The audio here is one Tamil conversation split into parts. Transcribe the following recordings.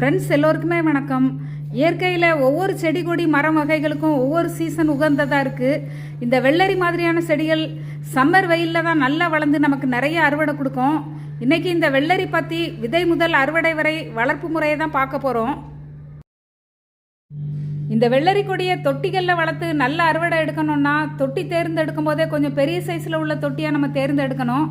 ஃப்ரெண்ட்ஸ் எல்லோருக்குமே வணக்கம். இயற்கையில் ஒவ்வொரு செடி கொடி மரம் வகைகளுக்கும் ஒவ்வொரு சீசன் உகந்ததாக இருக்குது இந்த வெள்ளரி மாதிரியான செடிகள் சம்மர் வெயிலில் தான் நல்லா வளர்ந்து நமக்கு நிறைய அறுவடை கொடுக்கும். இன்றைக்கி இந்த வெள்ளரி பற்றி விதை முதல் அறுவடை வரை வளர்ப்பு முறையை தான் பார்க்க போகிறோம் இந்த வெள்ளரி கொடியை தொட்டிகளில் வளர்த்து நல்ல அறுவடை எடுக்கணும்னா தொட்டி தேர்ந்தெடுக்கும் போதே கொஞ்சம் பெரிய சைஸில் உள்ள தொட்டியாக நம்ம தேர்ந்தெடுக்கணும்.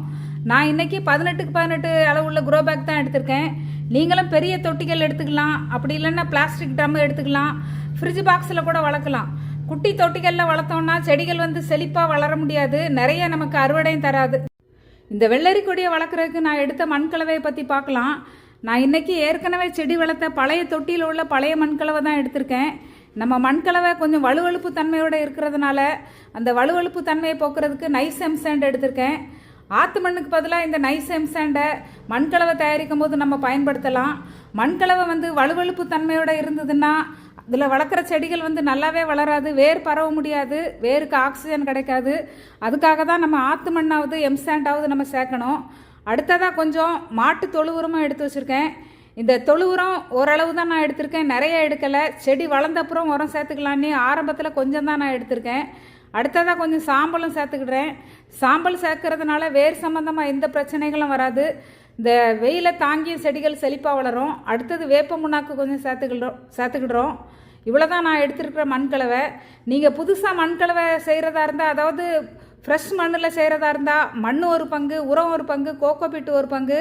நான் இன்றைக்கி பதினெட்டுக்கு பதினெட்டு அளவுள்ள குரோ பேக் தான் எடுத்திருக்கேன். நீங்களும் பெரிய தொட்டிகள் எடுத்துக்கலாம். அப்படி இல்லைன்னா பிளாஸ்டிக் ட்ரம் எடுத்துக்கலாம். ஃப்ரிட்ஜ் பாக்ஸில் கூட வளர்க்கலாம். குட்டி தொட்டிகளில் வளர்த்தோம்னா செடிகள் வந்து செழிப்பாக வளர முடியாது. நிறைய நமக்கு அறுவடையும் தராது. இந்த வெள்ளரி கொடியை வளர்க்குறதுக்கு நான் எடுத்த மண்கலவையை பற்றி பார்க்கலாம். நான் இன்றைக்கி ஏற்கனவே செடி வளர்த்த பழைய தொட்டியில் உள்ள பழைய மண்கலவை தான் எடுத்திருக்கேன். நம்ம மண்கலவை கொஞ்சம் வலுவழுப்பு தன்மையோடு இருக்கிறதுனால அந்த வலுவழுப்பு தன்மையை போக்குறதுக்கு நைஸ் எம்சாண்ட் எடுத்திருக்கேன். ஆற்று மண்ணுக்கு பதிலாக இந்த நைஸ் எம்சாண்டை மண்கலவை தயாரிக்கும் போது நம்ம பயன்படுத்தலாம். மண்கலவை வந்து வலுவழுப்பு தன்மையோடு இருந்ததுன்னா இதில் வளர்க்குற செடிகள் வந்து நல்லாவே வளராது வேர் பரவ முடியாது வேருக்கு ஆக்சிஜன் கிடைக்காது. அதுக்காக தான் நம்ம ஆற்று மண்ணாவது எம்சாண்டாவது நம்ம சேர்க்கணும். அடுத்ததாக கொஞ்சம் மாட்டு தொழு உரமாக எடுத்து வச்சுருக்கேன். இந்த தொழு உரம் ஓரளவு தான் நான் எடுத்திருக்கேன். நிறைய எடுக்கலை. செடி வளர்ந்த அப்புறம் உரம் சேர்த்துக்கலான்னு ஆரம்பத்தில் கொஞ்சம் தான் நான் எடுத்திருக்கேன். அடுத்ததாக கொஞ்சம் சாம்பலும் சேர்த்துக்கிடுறேன். சாம்பல் சேர்க்கறதுனால வேர் சம்மந்தமாக எந்த பிரச்சனைகளும் வராது. இந்த வெயிலை தாங்கிய செடிகள் செழிப்பாக வளரும். அடுத்தது வேப்ப முன்னாக்கு கொஞ்சம் சேர்த்துக்கிடுறோம் சேர்த்துக்கிடுறோம். இவ்வளோ தான் நான் எடுத்துருக்கிற மண்கலவை. நீங்கள் புதுசாக மண்கலவை செய்கிறதா இருந்தால் அதாவது ஃப்ரெஷ் மண்ணில் செய்கிறதா இருந்தால் மண் ஒரு பங்கு உரம் ஒரு பங்கு கோகோ பிட்டு ஒரு பங்கு.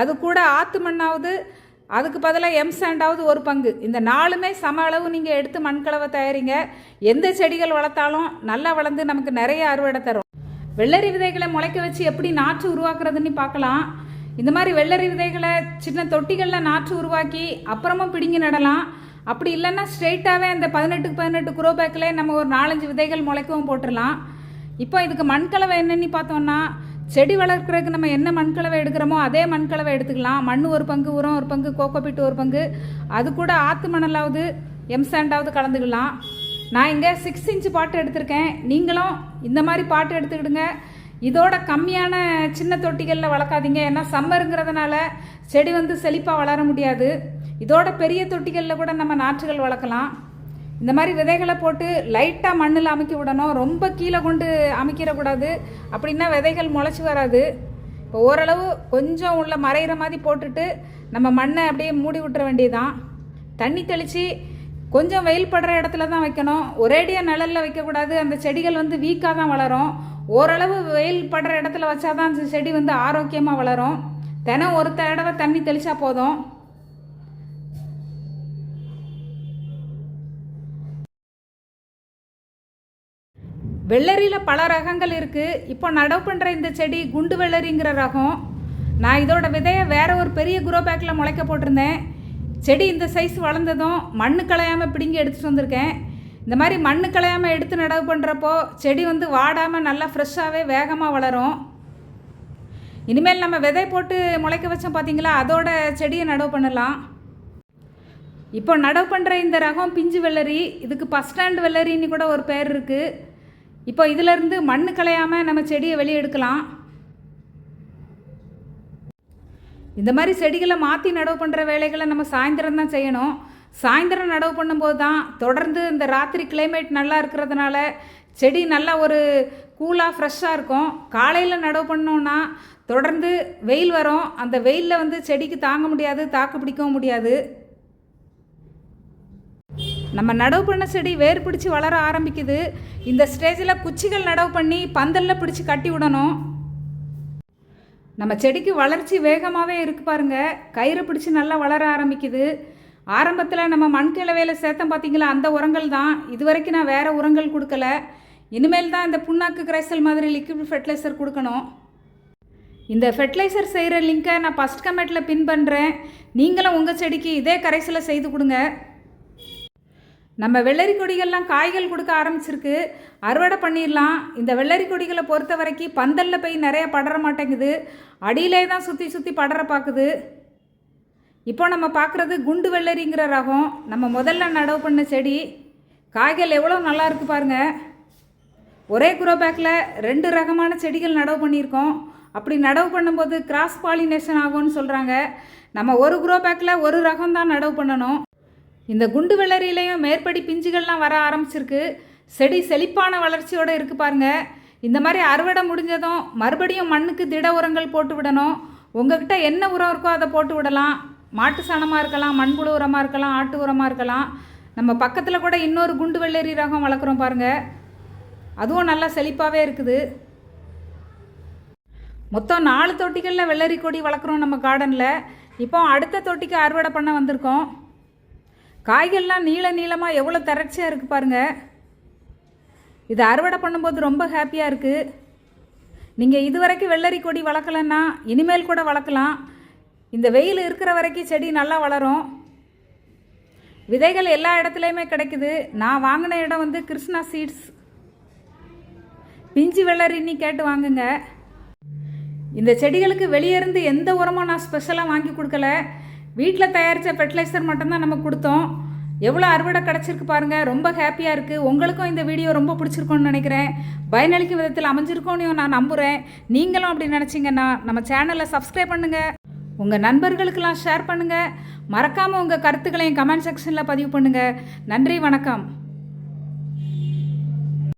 அது கூட ஆற்று மண்ணாவது அதுக்கு பதிலாக எம் சாண்டாவது ஒரு பங்கு. இந்த நாலுமே சம அளவு நீங்கள் எடுத்து மண்கலவை தயாரிங்க. எந்த செடிகள் வளர்த்தாலும் நல்லா வளர்ந்து நமக்கு நிறைய அறுவடை தரும். வெள்ளரி விதைகளை முளைக்க வச்சு எப்படி நாற்று உருவாக்குறதுன்னு பார்க்கலாம். இந்த மாதிரி வெள்ளரி விதைகளை சின்ன தொட்டிகளில் நாற்று உருவாக்கி அப்புறமும் பிடுங்கி நடலாம். அப்படி இல்லைன்னா ஸ்ட்ரெயிட்டாகவே அந்த பதினெட்டுக்கு பதினெட்டு குரோ பேக்கில் நம்ம ஒரு நாலஞ்சு விதைகள் முளைக்கவும் போட்டுடலாம். இப்போ இதுக்கு மண்கலவை என்னென்னு பார்த்தோம்னா செடி வளர்க்குறதுக்கு நம்ம என்ன மண்கலவை எடுக்கிறோமோ அதே மண்கலவை எடுத்துக்கலாம். மண் ஒரு பங்கு உரம் ஒரு பங்கு கோகோபிட்டு ஒரு பங்கு. அது கூட ஆற்று மணலாவது எம்சாண்டாவது கலந்துக்கலாம். நான் இங்கே சிக்ஸ் இன்ச்சு பாட்டு எடுத்திருக்கேன். நீங்களும் இந்த மாதிரி பாட்டு எடுத்துக்கிடுங்க. இதோட கம்மியான சின்ன தொட்டிகளில் வளர்க்காதீங்க. ஏன்னா சம்மருங்கிறதுனால செடி வந்து செழிப்பாக வளர முடியாது. இதோட பெரிய தொட்டிகளில் கூட நம்ம நாற்றுகள் வளர்க்கலாம். இந்த மாதிரி விதைகளை போட்டு லைட்டாக மண்ணில் அமைக்க விடணும். ரொம்ப கீழே கொண்டு அமைக்கிடக்கூடாது அப்படின்னா விதைகள் முளைச்சி வராது. இப்போ ஓரளவு கொஞ்சம் உள்ள மறையிற மாதிரி போட்டுட்டு நம்ம மண்ணை அப்படியே மூடி விட்டுற வேண்டியதுதான். தண்ணி தெளித்து கொஞ்சம் வெயில் படுற இடத்துல தான் வைக்கணும். ஒரேடியாக நிழலில் வைக்கக்கூடாது. அந்த செடிகள் வந்து வீக்காக தான் வளரும். ஓரளவு வெயில் படுற இடத்துல வச்சாதான் அந்த செடி வந்து ஆரோக்கியமாக வளரும். தினம் ஒரு தடவை தண்ணி தெளித்தா போதும். வெள்ளரியில் பல ரகங்கள் இருக்குது இப்போ நடவு பண்ணுற இந்த செடி குண்டு வெள்ளரிங்கிற ரகம். நான் இதோட விதையை வேற ஒரு பெரிய குரோ பேக்கில் முளைக்க போட்டிருந்தேன். செடி இந்த சைஸ் வளர்ந்ததும் மண்ணு களையாமல் பிடுங்கி எடுத்துகிட்டு வந்திருக்கேன். இந்த மாதிரி மண்ணு களையாமல் எடுத்து நடவு பண்ணுறப்போ செடி வந்து வாடாமல் நல்லா ஃப்ரெஷ்ஷாகவே வேகமாக வளரும். இனிமேல் நம்ம விதை போட்டு முளைக்க வச்சோம் பார்த்தீங்களா அதோட செடியை நடவு பண்ணலாம். இப்போ நடவு பண்ணுற இந்த ரகம் பிஞ்சு வெள்ளரி. இதுக்கு பஸ் ஸ்டாண்ட் வெள்ளரின்னு கூட ஒரு பேர் இருக்குது இப்போ இதிலிருந்து மண் கலையாமல் நம்ம செடியை வெளியே எடுக்கலாம். இந்த மாதிரி செடிகளை மாற்றி நடவு பண்ணுற வேலைகளை நம்ம சாயந்தரம் தான் செய்யணும். சாயந்தரம் நடவு பண்ணும்போது தான் தொடர்ந்து இந்த ராத்திரி கிளைமேட் நல்லா இருக்கிறதுனால செடி நல்லா ஒரு கூலாக ஃப்ரெஷ்ஷாக இருக்கும். காலையில் நடவு பண்ணோன்னா தொடர்ந்து வெயில் வரும். அந்த வெயிலில் வந்து செடிக்கு தாங்க முடியாது தாக்கு பிடிக்கவும் முடியாது. நம்ம நடவு பண்ண செடி வேர் பிடிச்சி வளர ஆரம்பிக்குது. இந்த ஸ்டேஜில் குச்சிகள் நடவு பண்ணி பந்தலில் பிடிச்சி கட்டி விடணும். நம்ம செடிக்கு வளர்ச்சி வேகமாகவே இருக்கு பாருங்க. கயிறு பிடிச்சி நல்லா வளர ஆரம்பிக்குது. ஆரம்பத்தில் நம்ம மண் சேர்த்தம் சேர்த்தோம் பார்த்தீங்களா அந்த உரங்கள் தான். இது வரைக்கும் நான் வேறு உரங்கள் கொடுக்கல. இனிமேல் தான் இந்த புண்ணாக்கு கரைசல் மாதிரி லிக்விட் ஃபெர்டிலைசர் கொடுக்கணும். இந்த ஃபெர்டிலைசர் செய்கிற லிங்க்கை நான் ஃபஸ்ட் கமெண்ட்டில் பின் பண்ணுறேன் நீங்களும் உங்கள் செடிக்கு இதே கரைசலை செய்து கொடுங்க. நம்ம வெள்ளரி கொடிகள்லாம் காய்கள் கொடுக்க ஆரம்பிச்சிருக்கு. அறுவடை பண்ணிடலாம். இந்த வெள்ளரி கொடிகளை பொறுத்த வரைக்கும் பந்தலில் போய் நிறைய படர மாட்டேங்குது. அடியிலே தான் சுற்றி சுற்றி படர பார்க்குது இப்போ நம்ம பார்க்குறது குண்டு வெள்ளரிங்கிற ரகம். நம்ம முதல்ல நடவு பண்ண செடி. காய்கள் எவ்வளோ நல்லா இருக்குது பாருங்கள் ஒரே குரோ பேக்கில் ரெண்டு ரகமான செடிகள் நடவு பண்ணியிருக்கோம். அப்படி நடவு பண்ணும்போது கிராஸ் பாலினேஷன் ஆகும்னு சொல்கிறாங்க நம்ம ஒரு குரோ பேக்கில் ஒரு ரகம் தான் நடவு பண்ணணும். இந்த குண்டு வெள்ளரியிலையும் மேற்படி பிஞ்சுகள்லாம் வர ஆரம்பிச்சிருக்கு. செடி செழிப்பான வளர்ச்சியோடு இருக்கு பாருங்க. இந்த மாதிரி அறுவடை முடிஞ்சதும் மறுபடியும் மண்ணுக்கு திட உரங்கள் போட்டு விடணும். உங்ககிட்ட என்ன உரம் இருக்கோ அதை போட்டு விடலாம். மாட்டு சாணமாக இருக்கலாம் மண்புழு உரமாக இருக்கலாம் ஆட்டு உரமாக இருக்கலாம். நம்ம பக்கத்தில் கூட இன்னொரு குண்டு வெள்ளரி ரகம் வளர்க்குறோம் பாருங்கள் அதுவும் நல்லா செழிப்பாகவே இருக்குது. மொத்தம் நாலு தொட்டிகளில் வெள்ளரி கொடி வளர்க்குறோம் நம்ம கார்டனில் இப்போ அடுத்த தொட்டிக்கு அறுவடை பண்ண வந்திருக்கோம். காய்கள்லாம் நீள நீளமாக எவ்வளோ தரட்சியாக இருக்குது பாருங்கள் இது அறுவடை பண்ணும்போது ரொம்ப ஹாப்பியாக இருக்குது நீங்கள் இதுவரைக்கும் வெள்ளரி கொடி வளர்க்கலன்னா இனிமேல் கூட வளர்க்கலாம். இந்த வெயில் இருக்கிற வரைக்கும் செடி நல்லா வளரும். விதைகள் எல்லா இடத்துலையுமே கிடைக்குது. நான் வாங்கின இடம் வந்து கிருஷ்ணா சீட்ஸ். பிஞ்சு வெள்ளரின்னு கேட்டு வாங்குங்க. இந்த செடிகளுக்கு வெளியே இருந்து எந்த உரமும் நான் ஸ்பெஷலாக வாங்கி கொடுக்கல. வீட்டில் தயாரித்த ஃபெர்டிலைசர் மட்டும்தான் நம்ம கொடுத்தோம். எவ்வளோ அறுவடை கிடச்சிருக்கு பாருங்கள் ரொம்ப ஹாப்பியாக இருக்குது உங்களுக்கும் இந்த வீடியோ ரொம்ப பிடிச்சிருக்கோன்னு நினைக்கிறேன். பயனளிக்கும் விதத்தில் அமைஞ்சிருக்கோன்னு நான் நம்புகிறேன் நீங்களும் அப்படி நினச்சிங்கன்னா நம்ம சேனலை சப்ஸ்கிரைப் பண்ணுங்கள் உங்கள் நண்பர்களுக்கெல்லாம் ஷேர் பண்ணுங்கள் மறக்காமல் உங்கள் கருத்துக்களையும் கமெண்ட் செக்ஷனில் பதிவு பண்ணுங்கள் நன்றி வணக்கம்.